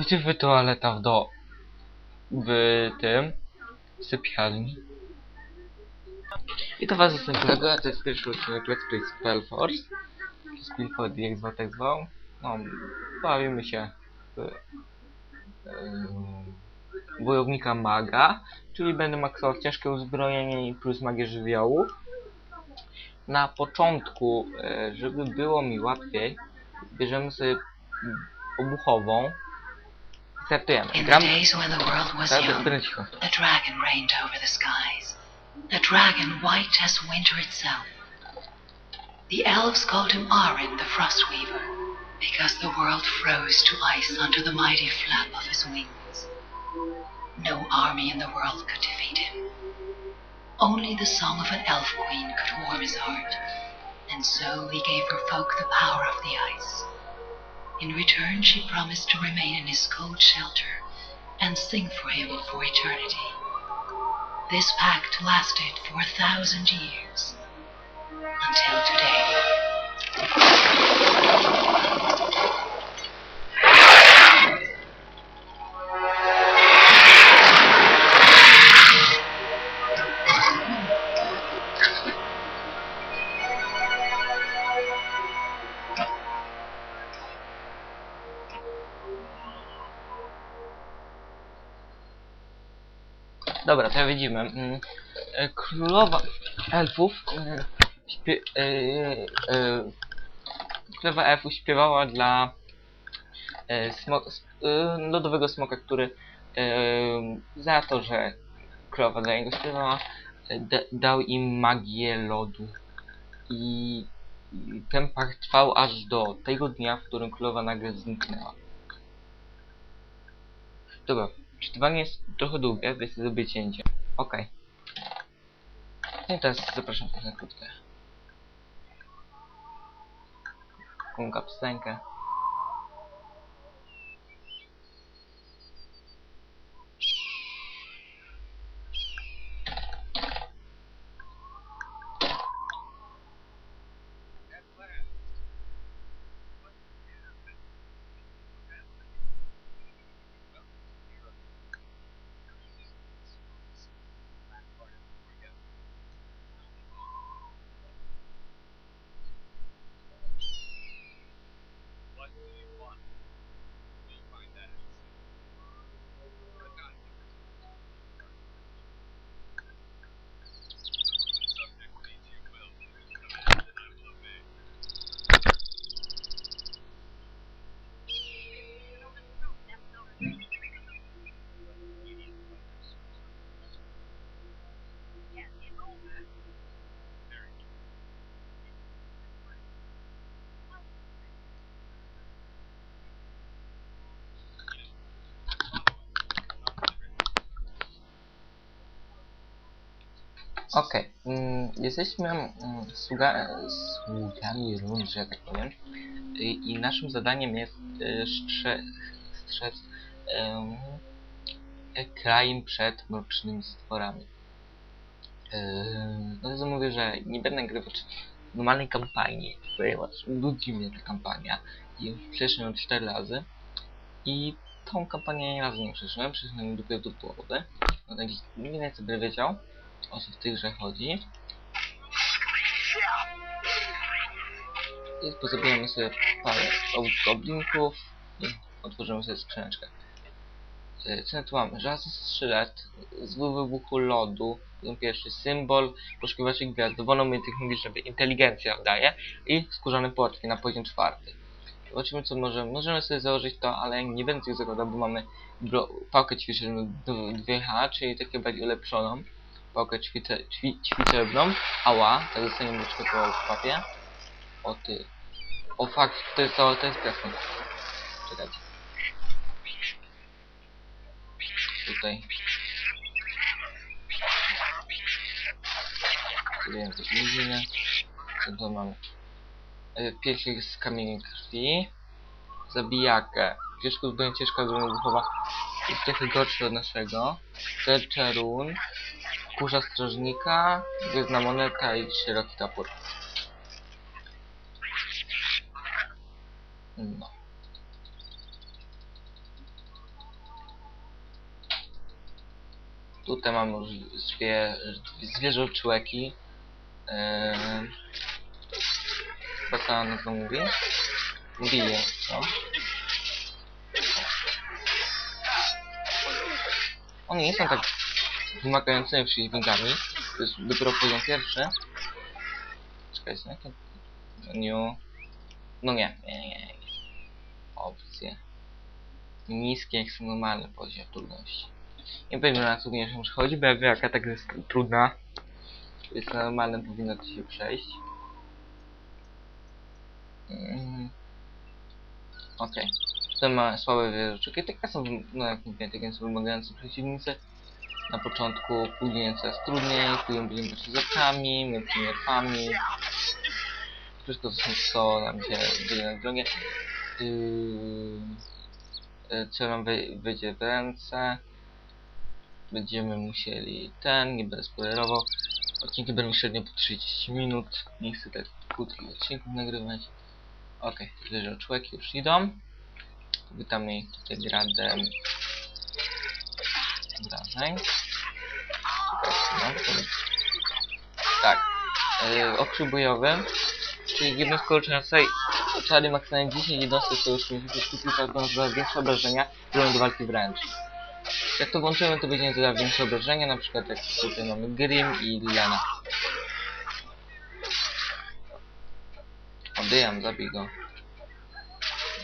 Wyciwy toaleta w do... w tym... sypialni. I to was jestem kolego, a to jest pierwszy odcinek Let's Play Spellforce. Spellforce jak zwał, tak zwał. No, bawimy się w... em, wojownika maga, czyli będę maksował ciężkie uzbrojenie i plus magię żywiołu. Na początku, e, żeby było mi łatwiej, bierzemy sobie obuchową. Startujemy. In the days when the world was young, a dragon reigned over the skies. A dragon white as winter itself. The elves called him Arin the Frostweaver, because the world froze to ice under the mighty flap of his wings. No army in the world could defeat him. Only the song of an elf queen could warm his heart, and so he gave her folk the power of the ice. In return, she promised to remain in his cold shelter and sing for him for eternity. This pact lasted for a thousand years. Until today. Dobra, to widzimy. Mm, e, Królowa elfów e, śpie, e, Królowa elfów śpiewała dla lodowego smoka, który za to, że królowa dla niego śpiewała, da, dał im magię lodu. I, ten pakt trwał aż do tego dnia, w którym królowa nagle zniknęła. Dobra, czytywanie jest trochę długie, więc zrobię cięcie. Okej. No i teraz zapraszam na krótkę. Taką piosenkę. Okej, mm, jesteśmy mm, sługa, sługami rund, że tak powiem. I, i naszym zadaniem jest y, sztrze, strzec krajem przed mrocznymi stworami. Yy, no to mówię, że nie będę grywać normalnej kampanii, ponieważ nudzi mnie ta kampania i przeszedłem 4 razy i tą kampanię nie razu nie przeszedłem, przeszedłem dopiero do połowy. No więcej będę wiedział o co w grze chodzi. I pozabijamy sobie parę goblinków i otworzymy sobie skrzyneczkę. E, Co tu mamy? Żelazny strzylet, zły wybuchu lodu, ten pierwszy symbol, poszukiwaczy gwiazd, dowolną umiejętność żeby inteligencja daje i skórzane płotki na poziom czwarty. Zobaczymy co możemy. Możemy sobie założyć to, ale nie będę tych zakładał, bo mamy pałkę ćwiczebną 2H, czyli takie bardziej ulepszoną pałkę ćwice, ćwi, ćwiczebną. Ała, tak dostaniemy troszkę po papie. O ty. O fakt, to jest to, to jest piasek. Czekajcie. Tutaj. Tu wiem, coś widzimy. Co to mamy? E, Piesiek z kamieni krwi. Zabijakę. Ciężko uzbrojenie ciężka wybuchowa. Jest trochę gorszy od naszego. Terczerun kurza strażnika, gwiezdna moneta i szeroki kapur. No. Tutaj mamy już dwie, zwierzę człeki. Eee, co ta nazwa mówi? Bije, co? Oni nie są tak wymagającymi przeciwnikami. To jest dopiero poziom pierwszy. Czekajcie, jakie? New. No nie, nie, nie, nie. Opcje. Niskie jak są normalny poziom trudności. Nie powiem na trudniejszym przychodzi, bo ja wiem jaka tak jest trudna. Więc na normalnym powinno to się przejść. Mm. Okej. Tutaj ma słabe wieżyczki. Takie są, no jak mówię, takie są wymagające przeciwnicy. Na początku, później coraz trudniej, później będziemy walczyć z orkami, miękkimi orkami. Wszystko co, co nam się będzie na drogę. Yy, yy, co nam wejdzie w ręce. Będziemy musieli ten, nie będę. Odcinki będą średnio po 30 minut. Nie chcę tak krótkich odcinków nagrywać. Okej, okay, że człowieki już idą. Witamy tutaj gradem. To- Tak. Yy, okrzyk bojowy. Czyli jednostkowo czasej czary maksymalnie 10 jednostek sojuszników skupił będą za większe obrażenia, biorą do walki wręcz. Jak to włączymy, to będzie za większe obrażenia, na przykład jak tutaj mamy Grim i Lena. Odbijam, zabij go.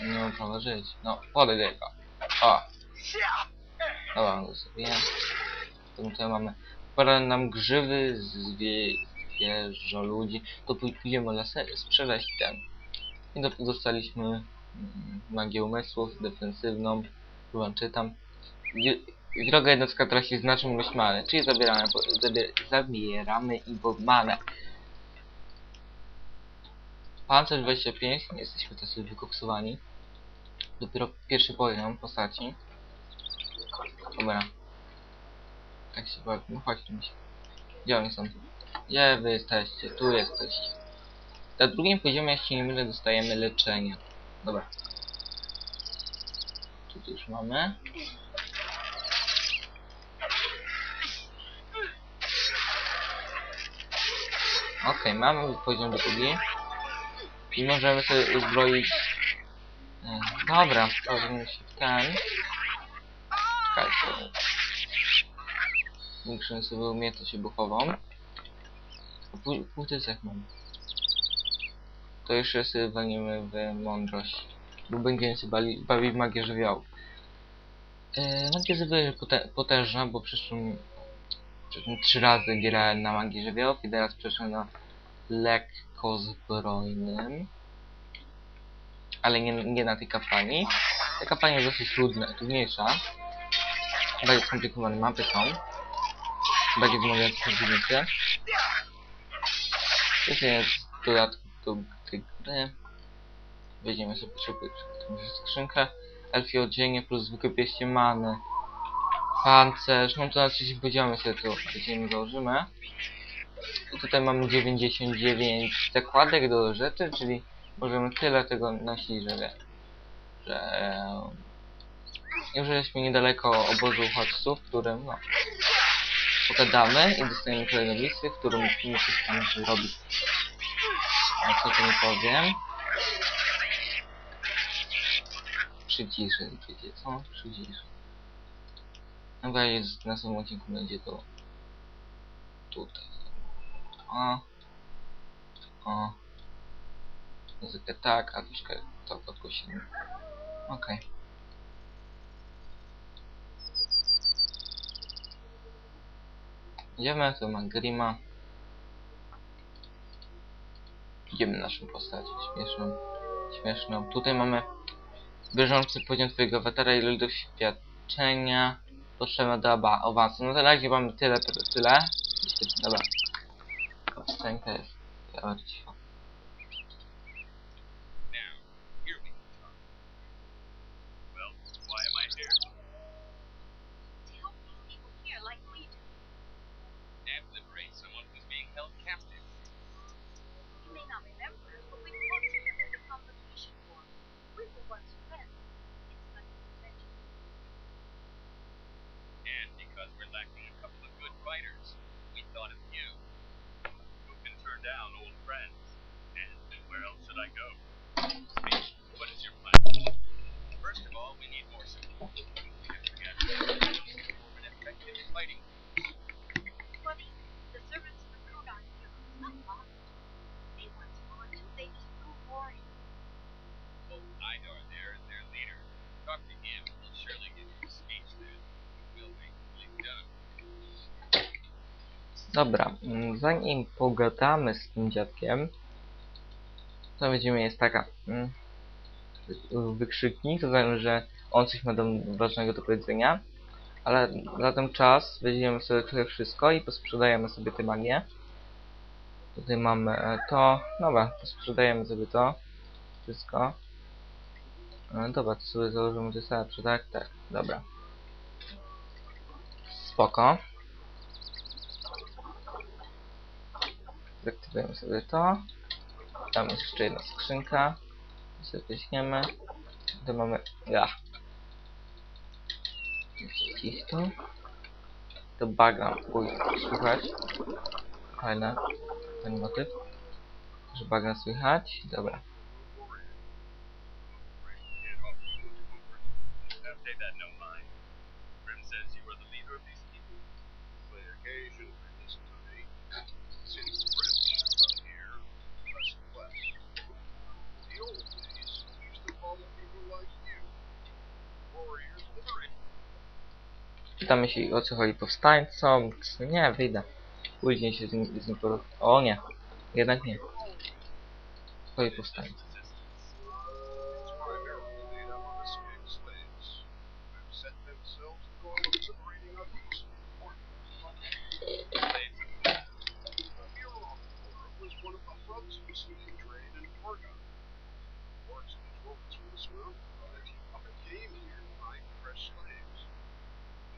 Nie mam prawa żyć. No, podejdę go. O! Dobra, go zabiję. Potem tutaj mamy parę nam grzywy, zwie, zwierzę, ludzi. To pój- pójdziemy lasem, sprzedać ten. I do, dostaliśmy mm, magię umysłów, defensywną, którą czytam. Wroga jednostka traci znaczną ilość many, czyli zabieramy, zabieramy po manę. Pancerz 25, nie jesteśmy tacy wykoksowani. Dopiero pierwszy poziom postaci. Dobra. Tak się bawi, no chodźcie mi się. Gdzie oni są? Gdzie wy jesteście? Tu jesteście. Na drugim poziomie, jeśli nie mylę, dostajemy leczenie. Dobra. Tu to już mamy. Okej, mamy poziom drugi. I możemy sobie uzbroić... E, Dobra, wprowadzimy się w ten. Czekajcie. Większą sobie umiejętność wybuchową. Punkty cech mam. To jeszcze sobie walniemy w mądrość. Bo będziemy się bali, bawić magię żywiołu. E, magia żywiołu potężna, bo przeszłem trzy razy grałem na magii żywiołów i teraz przeszłem na lekko zbrojnym. Ale nie, nie na tej kampanii. Ta kampania jest dosyć trudna, trudniejsza. Bardziej skomplikowane mapy są. Bardziej wymagające przeciwnicy. To jest dodatk do tej gry. Weźmiemy sobie szybko skrzynkę. Elfie odzienie plus zwykłe pieście many. Pancerz, no to na trzecim poziomie sobie to weźmiemy, założymy. I tutaj mamy 99 zakładek do rzeczy, czyli możemy tyle tego nosić, że już jesteśmy niedaleko obozu uchodźców, w którym no, pogadamy i dostajemy kolejne listy, w którym musimy coś tam zrobić. A co tu nie powiem? Przyciszę, wiecie co? Przyciszę. Dobra, jest na samym odcinku będzie to tutaj. O. O. Muzykę tak, a troszkę to podgłosimy. Okej. Idziemy, tu ma Grima. Idziemy naszą postacią śmieszną. Śmieszną. Tutaj mamy bieżący poziom twojego awatara i ilość doświadczenia potrzebna do aba- awansu. No to na razie mamy tyle, tyle. Dobra. Scenka jest. Ja Dobra, mm, zanim pogadamy z tym dziadkiem, to będziemy jest taka mm, wy- wykrzyknik, to znaczy, że on coś ma do, ważnego do powiedzenia, ale za ten czas weźmiemy sobie wszystko i posprzedajemy sobie te magie. Tutaj mamy e, to, dobra, posprzedajemy sobie to, wszystko. E, dobra, to sobie założymy to sobie, tak? Tak, dobra. Spoko. Zaktywujemy sobie to. Tam jest jeszcze jedna skrzynka. Sobie weźmiemy. Tu mamy. Ja. Ich tu. To bagram. Uj, słychać. Fajne. Ten motyw. Że bagram słychać. Dobra. Now take that no mind. Pytamy się o co chodzi powstańcom. Nie, wyjdę. Później się z nim, z nim. O nie. Jednak nie. Chodzi powstańcom. Controlled this and he came here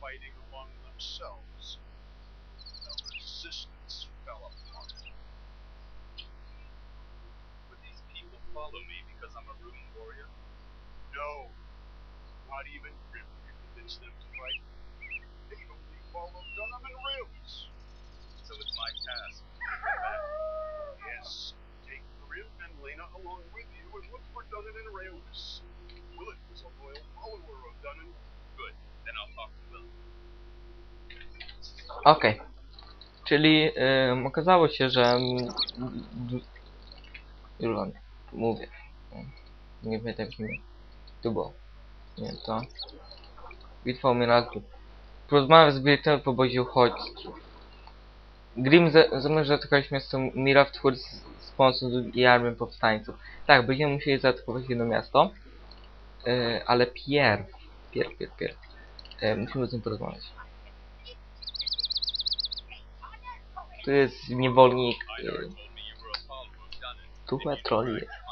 fighting among themselves. The resistance fell apart. Would these people follow me because I'm a rune warrior? No. Not even Grim could convince them to fight. They only follow Dunham and Rails. So it's my task. Yes. Take Grim and Lena along with you and look for Dunnan and Rails. Willet was a loyal follower of Dunnan. Good. Then I'll talk to. Okej. Czyli okazało się, że... mm, Już wam mówię. Nie pamiętam jak mi tu było. Nie, to... Bitwa o Miraku. Porozmawiam z Wilkiem po obozie uchodźców. Grim za- zamierza atakować miasto Miraftwór z, z pomocą drugiej armii powstańców. Tak, będziemy musieli zaatakować jedno miasto. Yy, ale pierw... Pierw, pierw, pierw. Yy, musimy z nim porozmawiać. Tu jest niewolnik. Dunnan. tu chyba troll jest.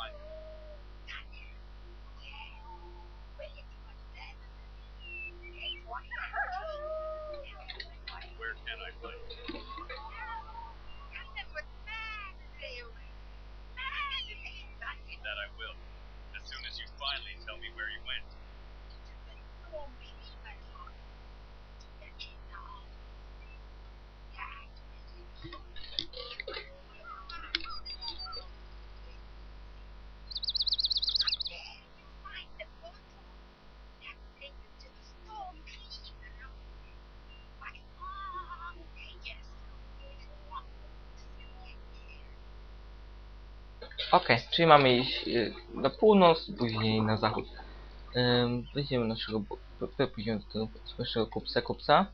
Okej, czyli mamy iść y, na północ, później na zachód. Ym, Weźmiemy naszego, pójdziemy do tego naszego kupca, kupca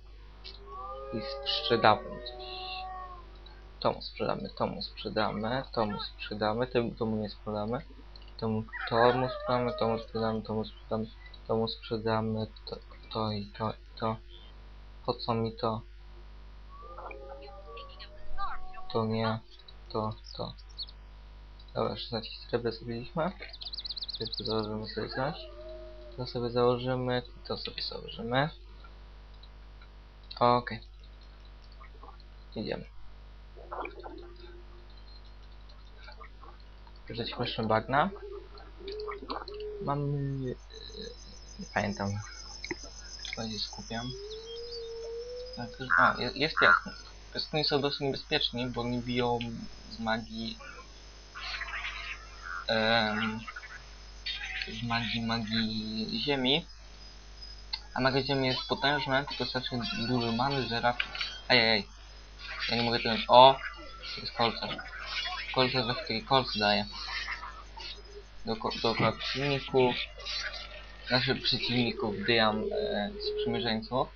i sprzedamy coś. To mu sprzedamy, to mu sprzedamy, to mu sprzedamy, to, to mu nie sprzedamy, to mu, to mu sprzedamy, to mu sprzedamy, to mu sprzedamy, to mu sprzedamy, to, to i to, i to. Po co mi to? To nie, to, to. Dobra, 16 srebra zrobiliśmy. Tylko założymy sobie coś. To sobie założymy, to sobie założymy. Okej. Idziemy. Przećmy bagna. Mamy... e, Nie pamiętam. Się skupiam. Tak, to- A, je- jest jasne. Pestoni są dosyć niebezpieczni, bo oni biją z magii... z magii, magii ziemi. A magia ziemi jest potężna, tylko strasznie że raczej... Ajajaj. Ja nie mogę tego... O! Jest kolce. Kolce, że takie kolce daje. Do, dookoła przeciwników. Naszych przeciwników dyjam e, sprzymierzeńców.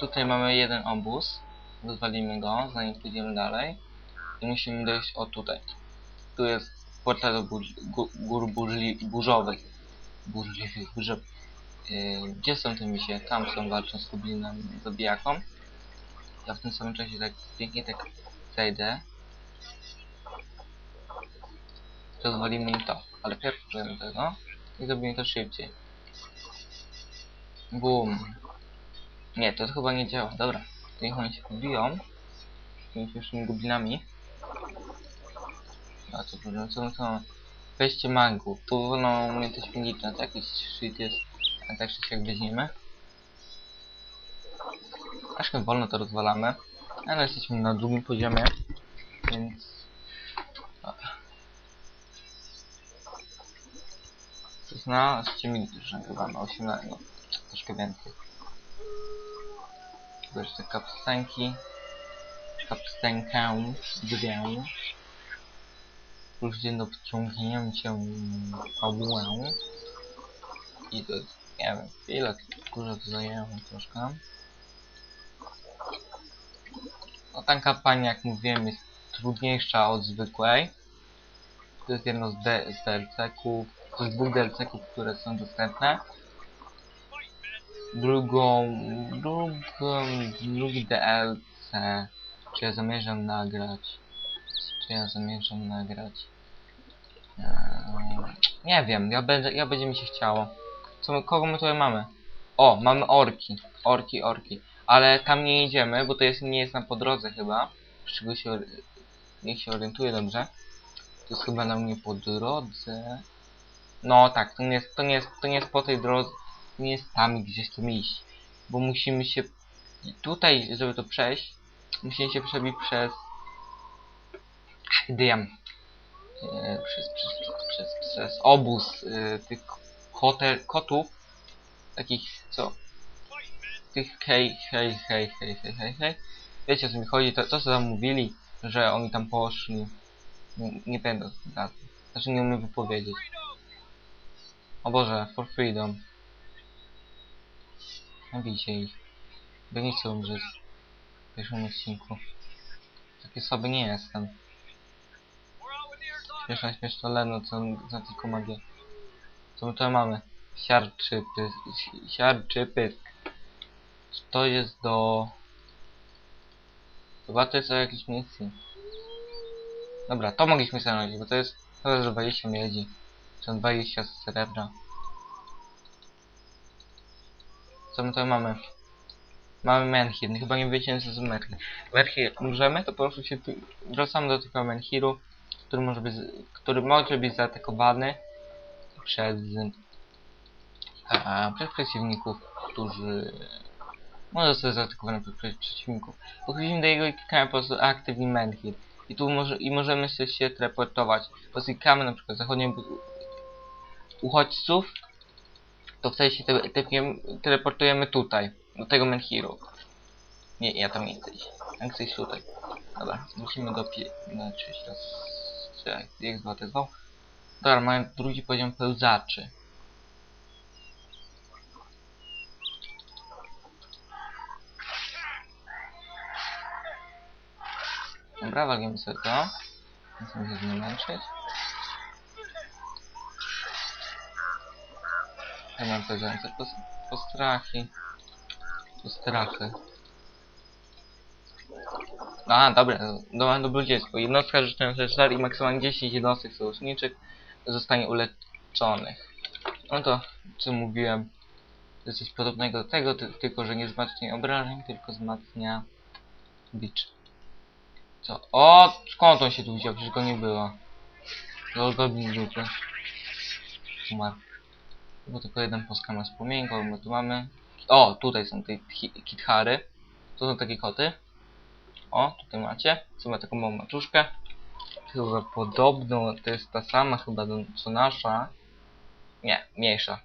Tutaj mamy jeden obóz. Rozwalimy go, zanim pójdziemy dalej. I musimy dojść o tutaj. Jest portal do gór burzli, burzowych. Burzliwych, burzowych. Yy, gdzie są te misie? Tam są, walczą z goblinem zabijaką. Ja w tym samym czasie tak pięknie tak zejdę. Rozwalimy im to. Ale pierwszy zrobimy tego. I zrobimy to szybciej. Boom. Nie, to chyba nie działa. Dobra. Niech oni się pobiją. Z tymi pierwszymi goblinami. A co problem? Co mamy? Wejście magów. Tu wolno umiejętność magiczna. To jakiś shit jest. A tak czy siak weźmiemy. My wolno to rozwalamy. Ale jesteśmy na drugim poziomie. Więc... Dobra. 16 minut już nagrywamy, 18, no, troszkę więcej. Tu jeszcze kapstenki. Kapstenkę, dwie. Plus dzień do wciągnięcia fabułę. I to jest, nie wiem, ile kurze to zajęło troszkę. No ta kampania, jak mówiłem, jest trudniejsza od zwykłej. To jest jedno z, z DLC-ków, to jest dwóch DLC-ków, które są dostępne. Drugą, drugą, drugi DLC, czy ja zamierzam nagrać, ja zamierzam nagrać, eee, nie wiem, ja będę, ja będzie mi się chciało. Co kogo my tutaj mamy? O, mamy orki, orki, orki, ale tam nie idziemy, bo to jest, nie jest nam po drodze chyba, z czego się, niech się orientuję dobrze. To jest chyba na mnie po drodze. No tak, to nie jest, to nie jest, to nie jest po tej drodze, nie jest tam, gdzie chcemy iść. Bo musimy się tutaj, żeby to przejść, musimy się przebić przez Dyam. E, przez, przez, przez, przez, obóz e, tych kotel, kotów. Takich, co? Tych hej, hej, hej, hej, hej, hej, hej. Wiecie o co mi chodzi, to, to co tam mówili, że oni tam poszli. Nie, nie będę. Znaczy nie umiem wypowiedzieć. O Boże, for freedom. Nabijcie ich. Bo nie chcę umrzeć. W pierwszym odcinku. Taki słaby nie jestem. Śmieszna, śmieszna Leno, co za tylko magię. Co my tutaj mamy? Siarczy pysk. Siarczy pysk. Co to jest do... Chyba to jest do jakiejś misji. Dobra, to mogliśmy stanowić, bo to jest to jest 20 miedzi. Są 20 z srebra. Co my tutaj mamy? Mamy Menhir. Chyba nie wiecie co to jest Menhir. Menhir, umrzemy, to po prostu się wracamy do tego Menhiru, który może być, który może być zaatakowany przez, a, przez przeciwników, którzy może zostać zaatakowany przez przeciwników. Podchodzimy do jego klikamy po prostu Active in Menhir. I tu może, i możemy się, teleportować. Po klikamy na przykład zachodnią uchodźców, to wtedy się te, te, teleportujemy tutaj, do tego Menhiru. Nie, ja tam nie chcę iść. Ja tutaj. Dobra, musimy do. Znaczy, raz... Jak zwał, zwał. Dobra, mamy drugi poziom pełzaczy. Dobra, walimy sobie to. Chcę się nie męczyć. Ja mam pełzające pos postrachy. Postrachy. A, dobra, do, dobrodziejstwo. Jednostka życzenia żar i maksymalnie 10 jednostek sojuszniczych zostanie uleczonych. No to, co mówiłem, to jest coś podobnego do tego, ty, tylko że nie wzmacnia obrażeń, tylko wzmacnia bicz. Co? O! Skąd on się tu wziął? Przecież go nie było. Lol Goblin Rupy. Umarł. Bo tylko jeden poska ma z płomienką, bo tu mamy... O! Tutaj są te ki- kithary. To są takie koty. O, tutaj macie. Ma taką małą maczuszkę. Chyba podobną, to jest ta sama chyba co nasza. Nie, mniejsza.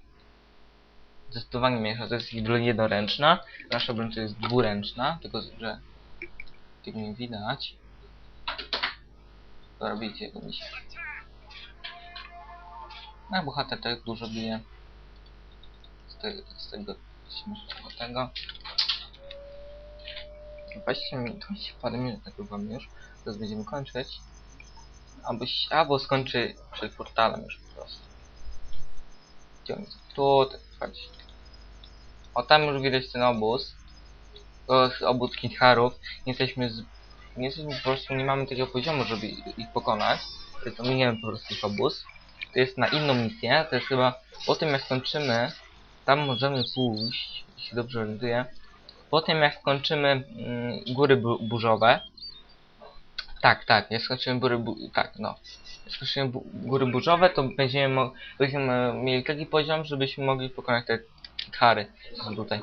Zdecydowanie mniejsza, to jest jednoręczna. Nasza broń to jest dwuręczna, tylko że tego nie widać. To robicie misia. No, bohater tak dużo bije. Z, te, z tego śmiesznego tego. 20 minut, 20 parę minut nagrywam już. Teraz będziemy kończyć. Albo, albo skończy przed portalem już po prostu. Gdzie on jest? Tutaj, chodź. O, tam już widać ten obóz. Jest obóz Kitharów. Nie jesteśmy z... Nie jesteśmy po prostu, nie mamy takiego poziomu, żeby ich pokonać. To miniemy po prostu ich obóz. To jest na inną misję. To jest chyba po tym jak skończymy, tam możemy pójść, jeśli dobrze orientuję. Po tym jak skończymy mm, góry bu burzowe. Tak, tak, jak skończymy góry bu tak, no. Jak skończymy bu góry burzowe, to będziemy, będziemy mieli taki poziom, żebyśmy mogli pokonać te kary, co są tutaj.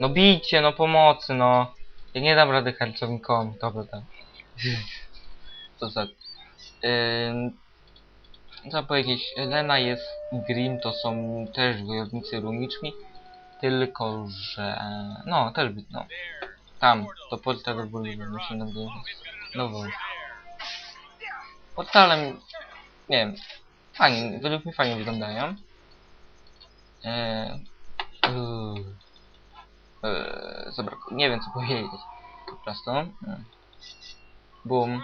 No bijcie, no pomocy, no. Ja nie dam rady hercownikom, dobra, tak. Co za... Co powiedzieć, Lena jest Grim to są też wojownicy runiczni, tylko że... No, też by- no. Tam, do góry, myślę, na górze. No bo... Portalem... Nie wiem. Fajnie, według mnie fajnie wyglądają. Eee... Eee, zabrakło, nie wiem co powiedzieć. Po prostu. Mm. Boom.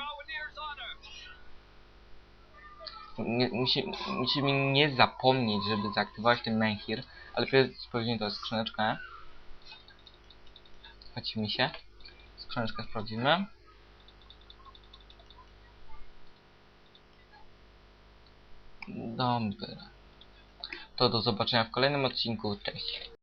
Nie, musi, musimy nie zapomnieć, żeby zaaktywować ten menhir, ale sprawdzimy to skrzyneczkę. Chodźmy się. Skrzyneczkę sprawdzimy. Dobra. To do zobaczenia w kolejnym odcinku. Cześć.